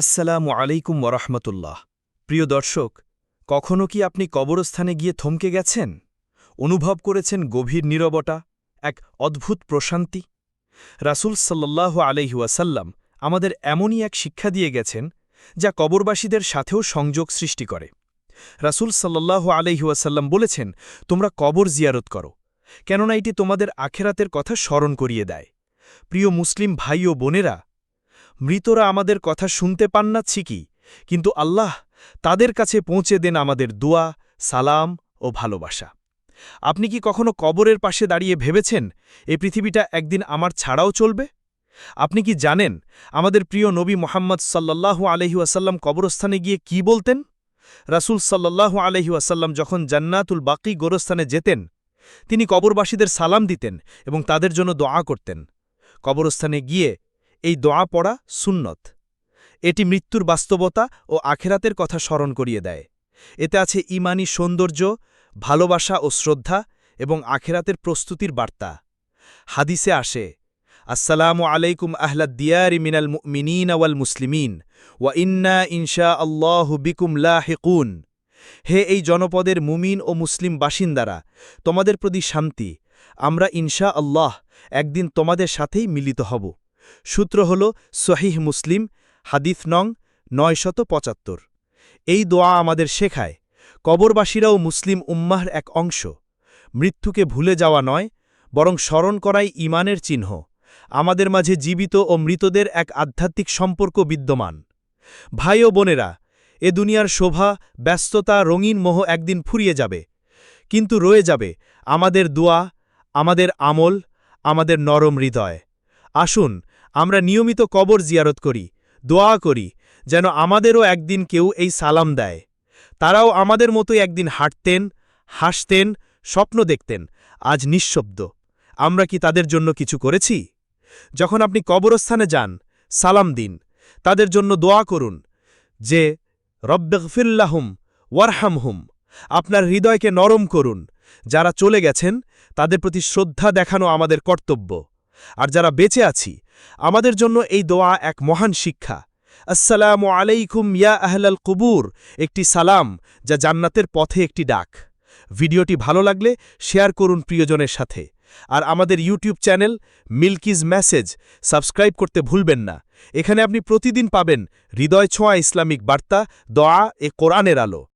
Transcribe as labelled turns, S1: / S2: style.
S1: আসসালামু আলাইকুম ওরহমতুল্লাহ। প্রিয় দর্শক, কখনো কি আপনি কবরস্থানে গিয়ে থমকে গেছেন? অনুভব করেছেন গভীর নীরবতা, এক অদ্ভুত প্রশান্তি? রাসূল সাল্লাহ আলহিউসাল্লাম আমাদের এমনই এক শিক্ষা দিয়ে গেছেন, যা কবরবাসীদের সাথেও সংযোগ সৃষ্টি করে। রাসূল সাল্লাহ আলহিউসাল্লাম বলেছেন, তোমরা কবর জিয়ারত করো, কেননা এটি তোমাদের আখেরাতের কথা স্মরণ করিয়ে দেয়। প্রিয় মুসলিম ভাই ও বোনেরা মৃতরা আমাদের কথা শুনতে পান না ঠিকই, কিন্তু আল্লাহ তাদের কাছে পৌঁছে দেন আমাদের দোয়া, সালাম ও ভালোবাসা। আপনি কি কখনো কবরের পাশে দাঁড়িয়ে ভেবেছেন, এ পৃথিবীটা একদিন আমার ছাড়াও চলবে আপনি কি জানেন, আমাদের প্রিয় নবী মোহাম্মদ সাল্লাল্লাহু আলহি আসাল্লাম কবরস্থানে গিয়ে কি বলতেন? রাসুল সাল্লাল্লাহু আলহি আসাল্লাম যখন জান্নাতুল বাকি গোরস্থানে যেতেন, তিনি কবরবাসীদের সালাম দিতেন এবং তাদের জন্য দোয়া করতেন। কবরস্থানে গিয়ে এই দোয়া পড়া সুন্নত। এটি মৃত্যুর বাস্তবতা ও আখেরাতের কথা স্মরণ করিয়ে দেয়। এতে আছে ইমানি সৌন্দর্য, ভালোবাসা ও শ্রদ্ধা এবং আখেরাতের প্রস্তুতির বার্তা। হাদিসে আসে, আসসালামু আলাইকুম আহলাদ দিয়ারি মিনাল মিনীন আওয়াল মুসলিমিন, ওয়া ইন্না ইনশা আল্লাহ বিকুম লাহিকুন। হে এই জনপদের মুমিন ও মুসলিম বাসিন্দারা, তোমাদের প্রতি শান্তি। আমরা ইনশা আল্লাহ একদিন তোমাদের সাথেই মিলিত হব। সূত্র হল সহিহ মুসলিম হাদিফ নং নয়শত পঁচাত্তর। এই দোয়া আমাদের শেখায়, কবরবাসীরাও মুসলিম উম্মাহর এক অংশ। মৃত্যুকে ভুলে যাওয়া নয়, বরং স্মরণ করাই ইমানের চিহ্ন। আমাদের মাঝে জীবিত ও মৃতদের এক আধ্যাত্মিক সম্পর্ক বিদ্যমান। ভাই ও বোনেরা, এ দুনিয়ার শোভা, ব্যস্ততা, রঙিন মোহ একদিন ফুরিয়ে যাবে। কিন্তু রয়ে যাবে আমাদের দোয়া, আমাদের আমল, আমাদের নরম হৃদয়। আসুন আমরা নিয়মিত কবর জিয়ারত করি, দোয়া করি, যেন আমাদেরও একদিন কেউ এই সালাম দেয়। তারাও আমাদের মতোই একদিন হাঁটতেন, হাসতেন, স্বপ্ন দেখতেন, আজ নিঃশব্দ। আমরা কি তাদের জন্য কিছু করেছি? যখন আপনি কবরস্থানে যান, সালাম দিন, তাদের জন্য দোয়া করুন, যে রব্বেগফিল্লাহুম ওয়ারহামহুম আপনার হৃদয়কে নরম করুন, যারা চলে গেছেন, তাদের প্রতি শ্রদ্ধা দেখানো আমাদের কর্তব্য। আর যারা বেঁচে আছি, আমাদের জন্য এই দোয়া এক মহান শিক্ষা। আসসালামু আলাইকুম ইয়া আহলাল কুবুর, একটি সালাম যা জান্নাতের পথে একটি ডাক। ভিডিওটি ভালো লাগলে শেয়ার করুন প্রিয়জনের সাথে। আর আমাদের ইউটিউব চ্যানেল মিল্কিজ মেসেজ সাবস্ক্রাইব করতে ভুলবেন না। এখানে আপনি প্রতিদিন পাবেন হৃদয় ছোঁয়া ইসলামিক বার্তা, দোয়া এ কোরআনের আলো।